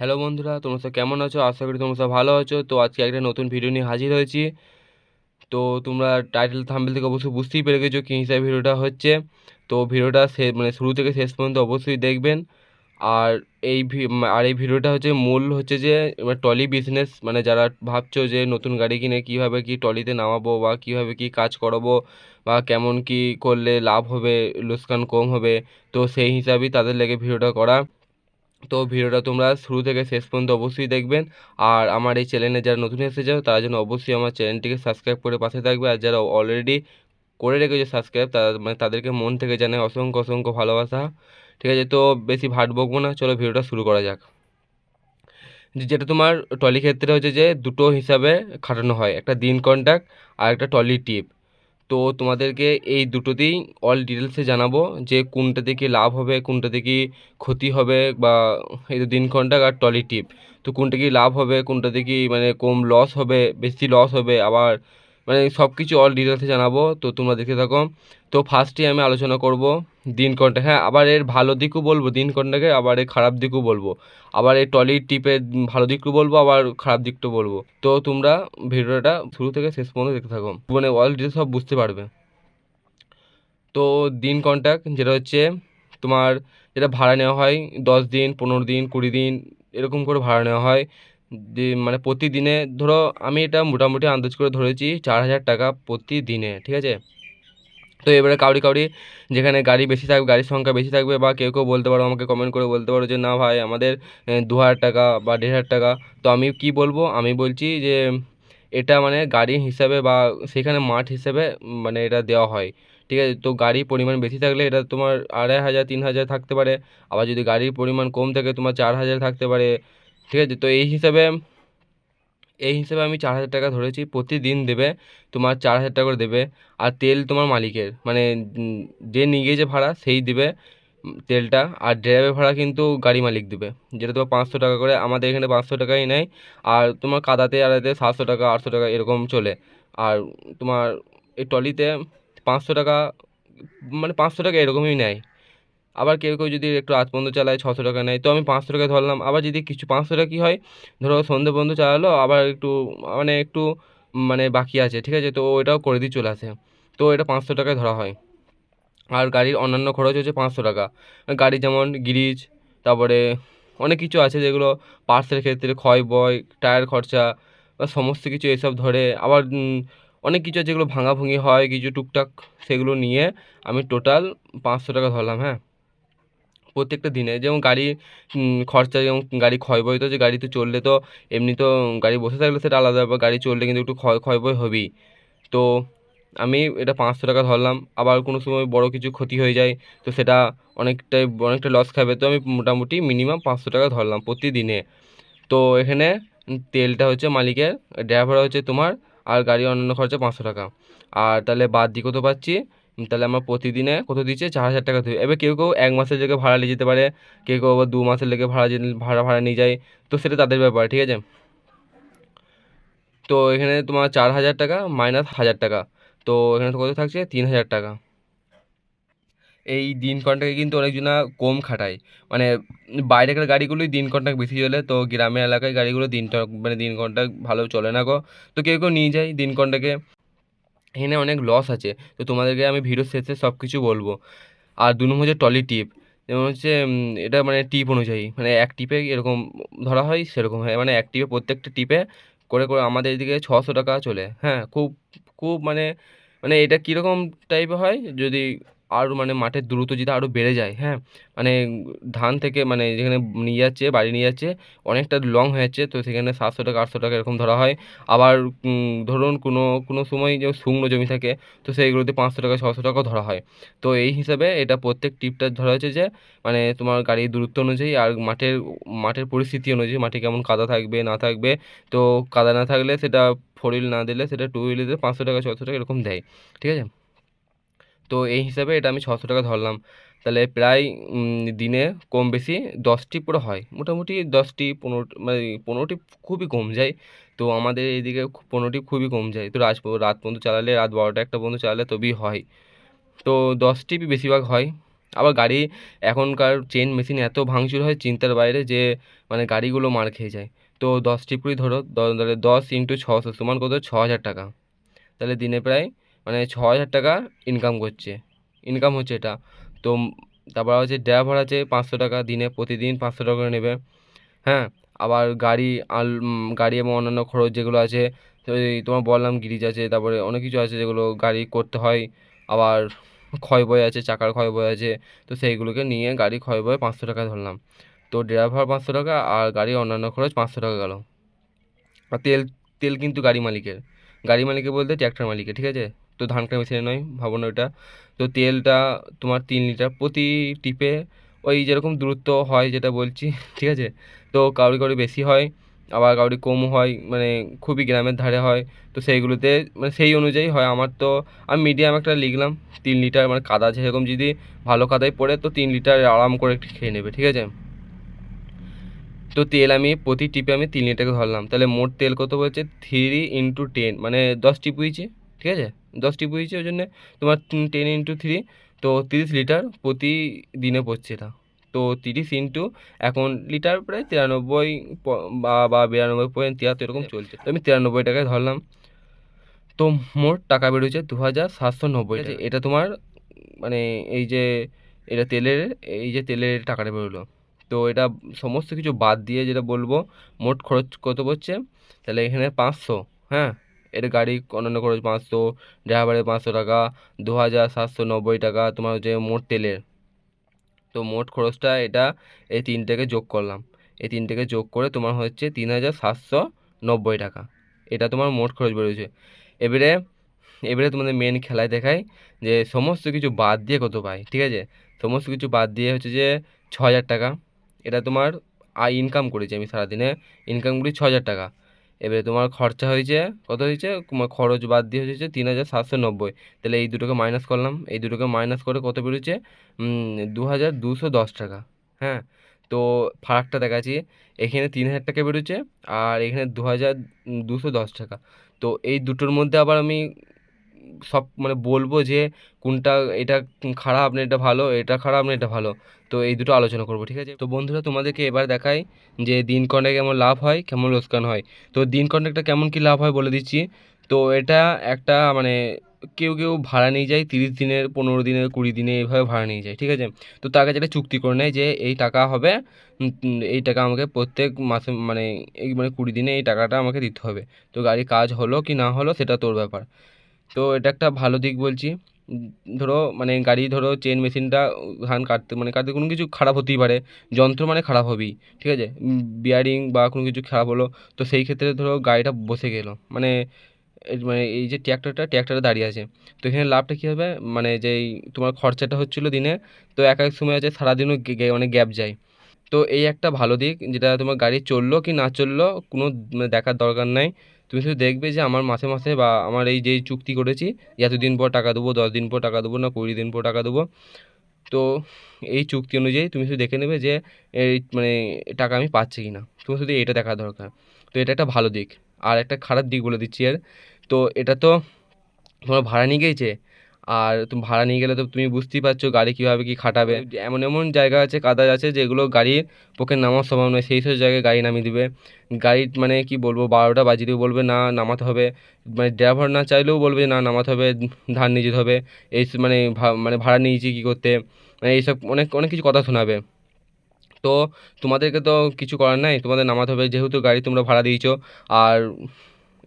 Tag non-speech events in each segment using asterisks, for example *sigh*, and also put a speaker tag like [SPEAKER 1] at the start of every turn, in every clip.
[SPEAKER 1] Hello বন্ধুরা, তোমরা সব কেমন আছো? আশা করি তোমরা সব ভালো আছো। তো আজকে একটা নতুন ভিডিও নিয়ে হাজির হয়েছি। তো তোমরা টাইটেল থাম্বনেল থেকে অবশ্যই বুঝতেই পেরে গেছো কী হিসাবে ভিডিওটা হচ্ছে। তো ভিডিওটা সে মানে শুরু থেকে শেষ পর্যন্ত অবশ্যই দেখবেন। আর এই আর এই ভিডিওটা হচ্ছে মূল হচ্ছে যে ট্রলি বিজনেস মানে যারা ভাবছ যে নতুন গাড়ি কিনে কীভাবে কি ট্রলিতে নামাবো বা কীভাবে কি কাজ করাবো বা কেমন কি করলে লাভ হবে, লোকসান কম হবে, তো সেই হিসাবেই তাদের লেগে ভিডিওটা করা। তো ভিডিওটা তোমরা শুরু থেকে শেষ পর্যন্ত অবশ্যই দেখবেন। আর আমার এই চ্যানেলে যারা নতুন এসেছে তারা যেন অবশ্যই আমার চ্যানেলটিকে সাবস্ক্রাইব করে পাশে থাকবে। আর যারা অলরেডি করে রেখেছে সাবস্ক্রাইব, তারা মানে তাদেরকে মন থেকে জানাই অসংখ্য অসংখ্য ভালোবাসা। ঠিক আছে, তো বেশি ভাট বকবো না, চলো ভিডিওটা শুরু করা যাক। যেটা তোমার ট্রলি ক্ষেত্রে হচ্ছে যে দুটো হিসাবে খাটানো হয়, একটা দিন কন্ট্যাক্ট আর একটা ট্রলি টিপ তো তোমাদেরকে এই দুটোতেই অল ডিটেলসে জানাব যে কোনটা থেকে লাভ হবে, কোনটা থেকে ক্ষতি হবে বা এই দিন কন্ট্যাক্ট আর টলি টিপ তো কোনটা কি লাভ হবে, কোনটা থেকে মানে কম লস হবে, বেশি লস হবে, আবার মানে সব কিছু অল ডিটেলসে জানাব, তো তোমরা দেখতে থাকো। তো ফার্স্টে আমি আলোচনা করব দিন কন্ট্যাক্ট হ্যাঁ আবার এর ভালো দিকও বলব, দিন কন্ট্যাক্টের আবার এর খারাপ দিকও বলব। আবার এই ট্রলি টিপের ভালো দিকটাও বলব, আবার খারাপ দিকটাও বলব। তো তোমরা ভিডিওটা শুরু থেকে শেষ পর্যন্ত দেখতে থাকো। মানে অল ডিটেলস সব বুঝতে পারবে। তো দিন কন্ট্যাক্ট যেটা হচ্ছে তোমার, যেটা ভাড়া নেওয়া হয়, দশ দিন, পনেরো দিন, কুড়ি দিন, এরকম করে ভাড়া নেওয়া হয়। মানে প্রতিদিনে ধরো আমি এটা মোটামুটি আন্দাজ করে ধরেছি চার হাজার টাকা প্রতিদিনে, ঠিক আছে? তো এবারে কাউরি কাউরি যেখানে গাড়ি বেশি থাকবে গাড়ির সংখ্যা বেশি থাকবে বা কেউ কেউ বলতে পারো, আমাকে কমেন্ট করে বলতে পারো যে, না ভাই, আমাদের দু হাজার টাকা বা দেড় হাজার টাকা। তো আমি কি বলব? আমি বলছি যে, এটা মানে গাড়ি হিসাবে বা সেখানে মাঠ হিসেবে মানে এটা দেওয়া হয়, ঠিক আছে? তো গাড়ির পরিমাণ বেশি থাকলে এটা তোমার আড়াই হাজার, তিন হাজার থাকতে পারে। আবার যদি গাড়ির পরিমাণ কম থাকে, তোমার চার হাজার থাকতে পারে। ঠিক আছে? তো এই হিসাবে, এই হিসেবে আমি চার হাজার টাকা ধরেছি। প্রতিদিন দেবে তোমার চার হাজার টাকা করে দেবে। আর তেল তোমার মালিকের। মানে যে নিয়ে গিয়েছে ভাড়া, সেই দিবে তেলটা। আর ড্রাইভার ভাড়া কিন্তু গাড়ি মালিক দেবে। যেটা তোমার পাঁচশো টাকা করে, আমাদের এখানে পাঁচশো টাকাই নেয়। আর তোমার কাদাতে আড়াতে সাতশো টাকা, আটশো টাকা এরকম চলে। আর তোমার এই ট্রলিতে পাঁচশো টাকা মানে পাঁচশো টাকা এরকমই নেয়। আবার কেউ কেউ যদি একটু রাত পর্যন্ত চালায়, ছশো টাকা নেয়, তো আমি পাঁচশো টাকা ধরলাম। আবার যদি কিছু পাঁচশো টাকা কী হয়, ধরো সন্ধে পর্যন্ত চালালো, আবার একটু মানে একটু মানে বাকি আছে, ঠিক আছে? তো ওইটাও করে দিয়ে চলে আসে। তো এটা পাঁচশো টাকায় ধরা হয়। আর গাড়ির অন্যান্য খরচ হচ্ছে পাঁচশো টাকা। গাড়ি যেমন গ্রিজ, তারপরে অনেক কিছু আছে যেগুলো পার্সের ক্ষেত্রে ক্ষয়, বয়, টায়ার খরচা সমস্ত কিছু এসব ধরে, আবার অনেক কিছু যেগুলো ভাঙাভুঙি হয়, কিছু টুকটাক, সেগুলো নিয়ে আমি টোটাল পাঁচশো টাকা ধরলাম হ্যাঁ? প্রত্যেকটা দিনে। যেমন গাড়ি খরচা, যেমন গাড়ি ক্ষয় বয় তো যে গাড়িতে চললে তো এমনি তো গাড়ি বসে থাকলে সেটা আলাদা ব্যাপার, গাড়ি চললে কিন্তু একটু ক্ষয় ক্ষয় বয় হবেই। তো আমি এটা পাঁচশো টাকা ধরলাম, আবার কোনো সময় বড় কিছু ক্ষতি হয়ে যায়, তো সেটা অনেকটাই, অনেকটা লস খাবে। তো আমি মোটামুটি মিনিমাম পাঁচশো টাকা ধরলাম প্রতিদিনে। তো এখানে তেলটা হচ্ছে মালিকের ড্রাইভার হচ্ছে তোমার, আর গাড়ি অন্যান্য খরচা পাঁচশো টাকা। আর তাহলে বাদ দিয়ে কত পাচ্ছি তাহলে আমার প্রতিদিনে কত দিচ্ছে? চার হাজার টাকা দেবে। এবার কেউ কেউ এক মাসের জায়গায় ভাড়া নিয়ে যেতে পারে, কেউ কেউ আবার দু মাসের লেগে ভাড়া ভাড়া ভাড়া নিয়ে যায়। তো সেটা তাদের ব্যাপার, ঠিক আছে? তো এখানে তোমার চার হাজার টাকা মাইনাস হাজার টাকা। তো এখানে কত থাকছে? তিন হাজার টাকা। এই দিন কন্ট্রাক্টে কিন্তু অনেকজনা কম খাটায়। মানে বাইরেকার গাড়িগুলোই দিন কন্ট্রাক্ট বেশি চলে। তো গ্রামের এলাকায় গাড়িগুলো দিন মানে দিন কন্ট্রাক্ট ভালো চলে না গো? তো কেউ কেউ নিয়ে যায় দিন কন্ট্রাক্টে এখানে অনেক লস আছে। তো তোমাদেরকে আমি ভিডিও শেষে সব কিছু বলব। আর দু নম্বর হচ্ছে টলি টিপ যেমন হচ্ছে এটা মানে টিপ অনুযায়ী মানে এক টিপে এরকম ধরা হয় সেরকম হয়। মানে এক টিপে প্রত্যেকটা টিপে করে করে আমাদের এদিকে ছশো টাকা চলে। হ্যাঁ খুব খুব মানে মানে এটা কীরকম টাইপের হয়? যদি আরও মানে মাঠের দ্রুত যদি আরও বেড়ে যায় হ্যাঁ? মানে ধান থেকে মানে যেখানে নিয়ে যাচ্ছে, বাড়ি নিয়ে যাচ্ছে, অনেকটা লং হয়ে যাচ্ছে, তো সেখানে সাতশো টাকা, আটশো টাকা এরকম ধরা হয়। আবার ধরুন কোনো কোনো সময় যে শুকনো জমি থাকে, তো সেইগুলোতে পাঁচশো টাকা, ছশো টাকাও ধরা হয়। তো এই হিসাবে এটা প্রত্যেক টিপটা ধরা হয়েছে যে মানে তোমার গাড়ির দূরত্ব অনুযায়ী আর মাঠের মাঠের পরিস্থিতি অনুযায়ী মাঠে কেমন কাদা থাকবে, না থাকবে, তো কাদা না থাকলে সেটা ফোর হুইল না দিলে সেটা টু হুইলে পাঁচশো টাকা, ছশো টাকা এরকম দেয়। ঠিক আছে? তো এই হিসাবে এটা আমি ছশো টাকা ধরলাম। তাহলে প্রায় দিনে কম বেশি দশটি পুরো হয়। মোটামুটি দশটি, পনেরো মানে পনেরোটি খুবই কম যায়। তো আমাদের এইদিকে পনেরোটি খুবই কম যায়। তো রাত রাত পর্যন্ত চালালে, রাত বারোটা একটা পর্যন্ত চালালে তবেই হয়। তো দশটি বেশিরভাগ হয়। আবার গাড়ি, এখনকার চেন মেশিন এত ভাঙচুর হয় চিন্তার বাইরে যে মানে গাড়িগুলো মার খেয়ে যায়। তো দশ টিপুরি ধরো দশ ইন্টু ছশো সমান কত? ছ হাজার টাকা। তাহলে দিনে প্রায় মানে ছ হাজার টাকা ইনকাম করছে। ইনকাম হচ্ছে এটা। তো তারপর হচ্ছে ড্রাইভার আছে পাঁচশো টাকা দিনে, প্রতিদিন পাঁচশো টাকা করে নেবে। হ্যাঁ আবার গাড়ি আল গাড়ি এবং অন্যান্য খরচ যেগুলো আছে তোমার বললাম গিরিজ আছে, তারপরে অনেক কিছু আছে যেগুলো গাড়ি করতে হয়। আবার ক্ষয় বয় আছে, চাকার ক্ষয় বয় আছে, তো সেইগুলোকে নিয়ে গাড়ি ক্ষয় বয় পাঁচশো টাকা ধরলাম। তো ড্রাইভার পাঁচশো টাকা আর গাড়ির অন্যান্য খরচ পাঁচশো টাকা গেল। আর তেল তেল কিন্তু গাড়ি মালিকের। গাড়ি মালিকের বলতে ট্র্যাক্টর মালিকের, ঠিক আছে? তো ধান কাটা মেশিনে নয়, ভাবো না ওটা তো তেলটা তোমার তিন লিটার প্রতি টিপে ওই যেরকম দূরত্ব হয় যেটা বলছি, *laughs* ঠিক আছে? তো কাউরি কাউরি বেশি হয়, আবার কাউরি কম হয় মানে খুবই গ্রামের ধারে হয়। তো সেইগুলোতে মানে সেই অনুযায়ী হয়। আমার তো, আমি মিডিয়াম একটা লিখলাম, তিন লিটার মানে কাদা সেরকম যদি ভালো কাদায় পড়ে তো তিন লিটার আরাম করে একটু খেয়ে নেবে, ঠিক আছে? তো তেল আমি প্রতি টিপে আমি তিন লিটারকে ধরলাম। তাহলে মোট তেল কত বলছে? থ্রি ইন্টু টেন মানে দশ টিপ হয়েছে ঠিক আছে? দশ টিপ হয়েছে ওই জন্যে তোমার টেন ইন্টু থ্রি তো তিরিশ লিটার প্রতি দিনে পড়ছে এটা। তো তিরিশ ইন্টু এখন লিটার প্রায় তিরানব্বই বা বা বিরানব্বই পয়েন্ট তিয়াত্তর এরকম চলছে। তো আমি তিরানব্বই টাকায় ধরলাম। তো মোট টাকা বেরোচ্ছে দু হাজার সাতশো নব্বই এটা তোমার মানে এই যে এটা তেলের এই যে তেলের টাকাটা বেরোলো। তো এটা সমস্ত কিছু বাদ দিয়ে যেটা বলব মোট খরচ কত পড়ছে? তাহলে এখানে পাঁচশো হ্যাঁ? এর গাড়ি অন্যান্য খরচ পাঁচশো, ড্রাইভারের পাঁচশো টাকা দু হাজার সাতশো নব্বই টাকা, তোমার হচ্ছে মোট তেলের। তো মোট খরচটা এটা এই তিনটেকে যোগ করলাম। এই তিনটেকে যোগ করে তোমার হচ্ছে তিন হাজার সাতশো নব্বই টাকা। এটা তোমার মোট খরচ বেরোচ্ছে। এবারে এবারে তোমাদের মেন খেলায় দেখায় যে সমস্ত কিছু বাদ দিয়ে কত পায় ঠিক আছে? সমস্ত কিছু বাদ দিয়ে হচ্ছে যে ছ হাজার টাকা। এটা তোমার আয় ইনকাম করেছি আমি সারাদিনে। ইনকাম করি ছ হাজার টাকা। এবারে তোমার খরচা হয়েছে, কত হয়েছে? তোমার খরচ বাদ দিয়ে হয়েছে তিন হাজার সাতশো নব্বই। তাহলে এই দুটোকে মাইনাস করলাম। এই দুটোকে মাইনাস করে কত বেরোচ্ছে? দু হাজার দুশো দশ টাকা। হ্যাঁ? তো ফারাকটা দেখাচ্ছি। এখানে তিন হাজার টাকা বেরোচ্ছে আর এখানে দু হাজার দুশো দশ টাকা। তো এই দুটোর মধ্যে আবার আমি সব মানে বলব যে কোনটা, এটা খারাপ না এটা ভালো, এটা খারাপ না এটা ভালো। তো এই দুটো আলোচনা করব, ঠিক আছে? তো বন্ধুরা, তোমাদেরকে এবার দেখাই যে দিন কন্ট্রাক্ট কেমন লাভ হয়, কেমন লোকসান হয়। তো দিন কন্ট্রাক্টটা কেমন কি লাভ হয় বলে দিচ্ছি। তো এটা একটা মানে কেউ কেউ ভাড়া নিয়ে যায়, তিরিশ দিনের, পনেরো দিনের, কুড়ি দিনে এইভাবে ভাড়া নিয়ে যায়, ঠিক আছে? তো তার কাছে একটা চুক্তি করে নেয় যে এই টাকা হবে এই টাকা আমাকে প্রত্যেক মাসে মানে এই মানে কুড়ি দিনে এই টাকাটা আমাকে দিতে হবে। তো গাড়ির কাজ হলো কি না হলো সেটা তোর ব্যাপার। তো এটা একটা ভালো দিক বলছি। ধরো মানে গাড়ি ধরো চেন মেশিনটা ধান কাটতে মানে কাটতে কোনো কিছু খারাপ হতেই পারে। যন্ত্র মানে খারাপ হবেই, ঠিক আছে? বিয়ারিং বা কোনো কিছু খারাপ হলো, তো সেই ক্ষেত্রে ধরো গাড়িটা বসে গেলো। মানে মানে এই যে ট্র্যাক্টরটা, ট্র্যাক্টরে দাঁড়িয়ে আছে। তো এখানে লাভটা কী হবে? মানে যেই তোমার খরচাটা হচ্ছিল দিনে, তো এক এক সময় আছে, সারাদিনও মানে গ্যাপ যায়। তো এই একটা ভালো দিক, যেটা তোমার গাড়ি চলল কি না চলল, কোনো মানে দেখার দরকার নাই। তুমি শুধু দেখবে যে আমার মাসে মাসে বা আমার এই যে চুক্তি করেছি এত এতদিন পর টাকা দেবো, দশ দিন পর টাকা দেবো না কুড়ি দিন পর টাকা দেবো, তো এই চুক্তি অনুযায়ী তুমি শুধু দেখে নেবে যে এই মানে টাকা আমি পাচ্ছি কি না তোমার শুধু এটা দেখা দরকার। তো এটা একটা ভালো দিক। আর একটা খারাপ দিক বলে দিচ্ছি এর। তো এটা তো তোমার ভাড়া নিয়ে গিয়েছে আর তুমি ভাড়া নিয়ে গেলে তো তুমি বুঝতেই পারছ গাড়ি কীভাবে কী খাটাবে। এমন এমন জায়গা আছে কাদা আছে, যেগুলো গাড়ির পক্ষে নামার সম্ভব নয়, সেই সব জায়গায় গাড়ি নামিয়ে দিবে। গাড়ি মানে কি বলব, বারোটা বাজিয়ে দিয়ে বলবে না নামাতে হবে। মানে ড্রাইভার না চাইলেও বলবে না নামাতে হবে ধার নিয়ে যেতে হবে। এই মানে মানে ভাড়া নিয়েছি কী করতে? মানে এইসব অনেক অনেক কিছু কথা শোনাবে। তো তোমাদেরকে তো কিছু করার নাই, তোমাদের নামাতে হবে, যেহেতু গাড়ি তোমরা ভাড়া দিয়েছ। আর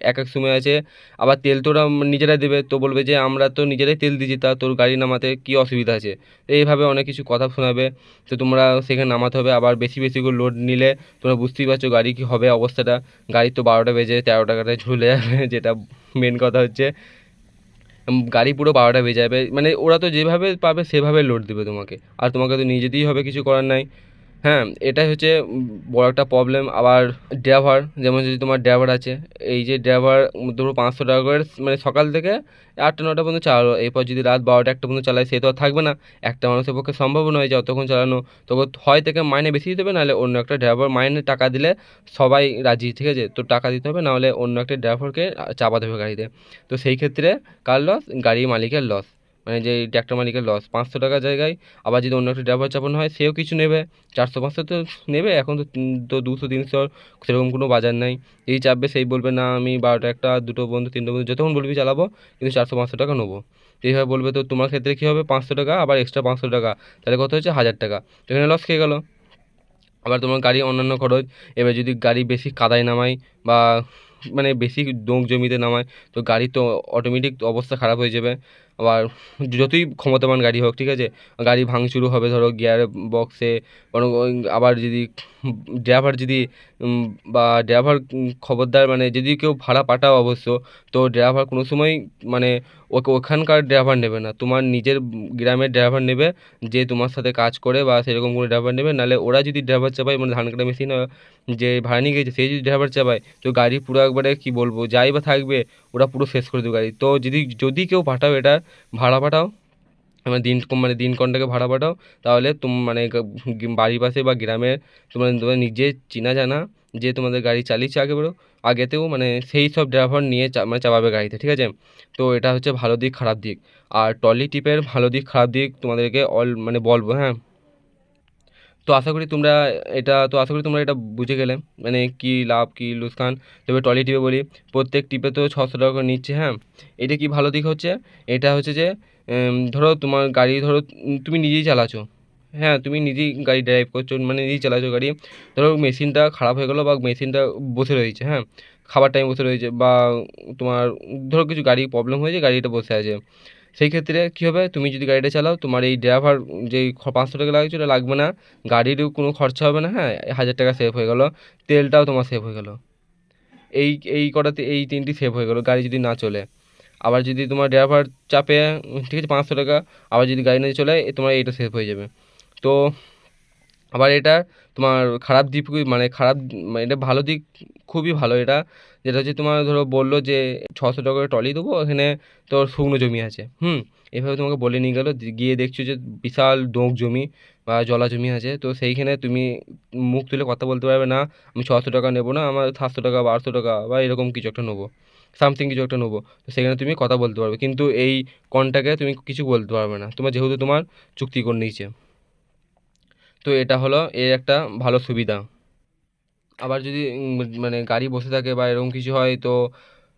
[SPEAKER 1] এক এক সময় আছে, আবার তেল তোরা নিজেরাই দেবে, তো বলবে যে আমরা তো নিজেরাই তেল দিয়েছি, তা তোর গাড়ি নামাতে কী অসুবিধা আছে? তো এইভাবে অনেক কিছু কথা শোনাবে, তো তোমরা সেখানে নামাতে হবে, আবার বেশি বেশি করে লোড নিলে তোমরা বুঝতেই পারছ গাড়ি কী হবে অবস্থাটা। গাড়ি তো বারোটা বেজে তেরো টাকাটায় ঝুলে যাবে, *laughs* যেটা মেন কথা হচ্ছে। গাড়ি পুরো বারোটা বেজে যাবে মানে ওরা তো যেভাবে পাবে সেভাবে লোড দেবে তোমাকে, আর তোমাকে তো নিয়ে যেতেই হবে, কিছু করার নাই। হ্যাঁ এটাই হচ্ছে বড় একটা প্রবলেম আবার ড্রাইভার যেমন যদি তোমার ড্রাইভার আছে, এই যে ড্রাইভার ধরো পাঁচশো টাকা করে মানে সকাল থেকে আটটা নটা পর্যন্ত চালালো। এরপর যদি রাত বারোটা, একটা পর্যন্ত চালায়, সে তো আর থাকবে না। একটা মানুষের পক্ষে সম্ভব নয় যে অতক্ষণ চালানো। তখন হয় থেকে মাইনে বেশি দিতে হবে, নাহলে অন্য একটা ড্রাইভার মাইনে টাকা দিলে সবাই রাজি, ঠিক আছে? তো টাকা দিতে হবে, নাহলে অন্য একটা ড্রাইভারকে চাপাতে হবে গাড়িতে। তো সেই ক্ষেত্রে কার লস গাড়ির মালিকের লস মানে যে ট্র্যাক্টর মালিকের লস পাঁচশো টাকার জায়গায়। আবার যদি অন্য একটা ড্রাইভার চাপানো হয়, সেও কিছু নেবে। চারশো, পাঁচশো তো নেবে, এখন তো তো দুশো, তিনশো, সেরকম কোনো বাজার নাই। এই চাপবে, সেই বলবে, না, আমি বারোটা একটা, দুটো বন্ধু, তিনটে বন্ধু, যতক্ষণ বলবি চালাবো, কিন্তু চারশো, পাঁচশো টাকা নেব। এইভাবে বলবে, তো তোমার ক্ষেত্রে কী হবে? পাঁচশো টাকা, আবার এক্সট্রা পাঁচশো টাকা। তাহলে কত হচ্ছে হাজার টাকা। এখানে লস খেয়ে গেলো। আবার তোমার গাড়ি অন্যান্য খরচ। এবার যদি গাড়ি বেশি কাদায় নামাই বা মানে বেশি ডোং জমিতে নামায়, তো গাড়ির তো অটোমেটিক অবস্থা খারাপ হয়ে যাবে। আবার যতই ক্ষমতাবান গাড়ি হোক, ঠিক আছে? গাড়ি ভাঙচুরও হবে, ধরো গিয়ার বক্সে কোনো আবার যদি ড্রাইভার যদি বা ড্রাইভার খবরদার মানে যদি কেউ ভাড়া পাঠাও অবশ্য, তো ড্রাইভার কোনো সময় মানে ওকে, ওখানকার ড্রাইভার নেবে না। তোমার নিজের গ্রামের ড্রাইভার নেবে, যে তোমার সাথে কাজ করে বা সেরকম কোনো ড্রাইভার নেবে। নাহলে ওরা যদি ড্রাইভার চাপায় মানে ধান কাটা মেশিন যে ভাড়া নিয়ে গেছে সেই যদি ড্রাইভার চাপায়, তো গাড়ি পুরো একবারে কী বলব, যাই বা থাকবে, ওরা পুরো শেষ করে দেবে গাড়ি। তো যদি যদি কেউ পাঠাও এটা ভাড়া পাঠাও। মানে দিন মানে দিন কন্টাকে ভাড়া পাঠাও। তাহলে তুম মানে বাড়ির পাশে বা গ্রামের তোমার তোমার নিজে চেনা জানা যে তোমাদের গাড়ি চালিয়েছে আগে বড়ো আগেতেও মানে সেই সব ড্রাইভার নিয়ে মানে চাপাবে গাড়িতে, ঠিক আছে? তো এটা হচ্ছে ভালো দিক, খারাপ দিক। আর ট্রলি টিপের ভালো দিক, খারাপ দিক তোমাদেরকে অল মানে বলব হ্যাঁ? তো আশা করি তোমরা এটা, তো আশা করি তোমরা এটা বুঝে গেলে। মানে কী লাভ, কী লোকসান তবে ট্রলি টিপে বলি, প্রত্যেক টিপে তো ছশো টাকা করে নিচ্ছে হ্যাঁ? এটা কি ভালো দিক হচ্ছে? এটা হচ্ছে যে ধরো তোমার গাড়ি, ধরো তুমি নিজেই চালাচ্ছো। হ্যাঁ তুমি নিজেই গাড়ি ড্রাইভ করছ মানে নিজেই চালাচ্ছো গাড়ি। ধরো মেশিনটা খারাপ হয়ে গেলো বা মেশিনটা বসে রয়েছে হ্যাঁ? খাবার টাইম বসে রয়েছে বা তোমার, ধরো কিছু গাড়ি প্রবলেম হয়েছে, গাড়িটা বসে আছে। সেই ক্ষেত্রে কী হবে? তুমি যদি গাড়িটা চালাও, তোমার এই ড্রাইভার যেই পাঁচশো টাকা লাগছে ওটা লাগবে না। গাড়িরও কোনো খরচা হবে না হ্যাঁ? হাজার টাকা সেভ হয়ে গেলো। তেলটাও তোমার সেভ হয়ে গেলো। এই এই কটাতে, এই তিনটি সেভ হয়ে গেলো, গাড়ি যদি না চলে। আবার যদি তোমার ড্রাইভার চাপে, ঠিক আছে, পাঁচশো টাকা, আবার যদি গাড়ি না চলে, তোমার এইটা সেভ হয়ে যাবে। তো আবার এটা তোমার খারাপ দিক মানে খারাপ মানে এটা ভালো দিক খুবই ভালো। এটা যেটা হচ্ছে তোমার ধরো বলল যে ছশো টাকা করে ট্রলি দেবো, এখানে তোর শুকনো জমি আছে, হুম? এভাবে তোমাকে বলে নিয়ে গেলো গিয়ে দেখছ যে বিশাল ডোঁক জমি বা জলা জমি আছে। তো সেইখানে তুমি মুখ তুলে কথা বলতে পারবে না, আমি ছশো টাকা নেব না, আমার সাতশো টাকা বা আটশো টাকা বা এরকম কিছু একটা নেব সামথিং কিছু একটা নেব। তো সেখানে তুমি কথা বলতে পারবে, কিন্তু এই কনটাকে তুমি কিছু বলতে পারবে না। তোমার যেহেতু তোমার চুক্তি করে নিয়েছে। তো এটা হলো এর একটা ভালো সুবিধা। আবার যদি মানে গাড়ি বসে থাকে বা এরকম কিছু হয়, তো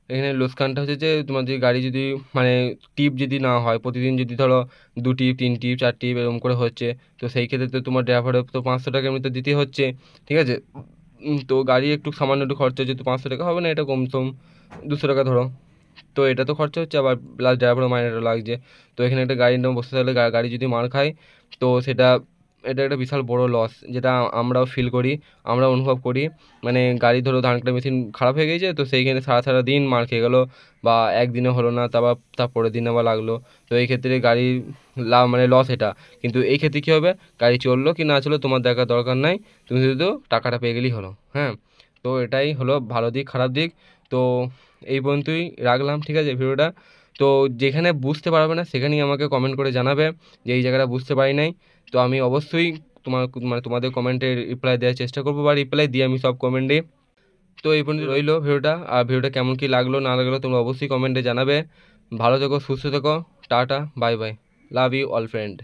[SPEAKER 1] এখানে লোকসানটা হচ্ছে যে, তোমার যে গাড়ি যদি মানে টিপ যদি না হয়, প্রতিদিন যদি ধরো দু টিপ, তিন টিপ, চার টিপ এরকম করে হচ্ছে, তো সেই ক্ষেত্রে তো তোমার ড্রাইভারের তো পাঁচশো টাকা এমনিতে দিতে হচ্ছে, ঠিক আছে? তো গাড়ি একটু সামান্য একটু খরচা হচ্ছে, তো পাঁচশো টাকা হবে না এটা কম সম দুশো টাকা ধরো। তো এটা তো খরচা হচ্ছে, আবার প্লাস ড্রাইভারের মাইনেটা লাগছে। তো এখানে একটা গাড়ির নাম বসতে থাকলে গাড়ি যদি মার খায়, তো সেটা এটা একটা বিশাল বড় লস যেটা আমরাও ফিল করি আমরা অনুভব করি। মানে গাড়ি ধরো ধান কাটা মেশিন খারাপ হয়ে গেছে তো সেইখানে সারা সারা দিন মার খেয়ে গেলো বা একদিনে হলো না, তারপর তার পরের দিন আবার লাগল। তো এই ক্ষেত্রে গাড়ির লাভ মানে লস এটা। কিন্তু এই ক্ষেত্রে কী হবে? গাড়ি চলল কি না চলল তোমার দেখার দরকার নাই, তুমি শুধু টাকাটা পেয়ে গেলেই হলো হ্যাঁ? তো এটাই হলো ভালো দিক, খারাপ দিক। তো এই পর্যন্তই রাখলাম, ঠিক আছে ভিডিওটা তো যেখানে বুঝতে পারবে না, সেখানেই আমাকে কমেন্ট করে জানাবে যে এই জায়গাটা বুঝতে পারি নাই। তো আমি অবশ্যই তোমার মানে তোমাদের কমেন্টে রিপ্লাই দেওয়ার চেষ্টা করব বা রিপ্লাই দিয়ে আমি সব কমেন্টে তো এই পর্যন্ত রইল ভিডিওটা, আর ভিডিওটা কেমন কী লাগল না লাগল তোমরা অবশ্যই কমেন্টে জানাবে। ভালো থেকো, সুস্থ থেকো, tata bye bye love you all friend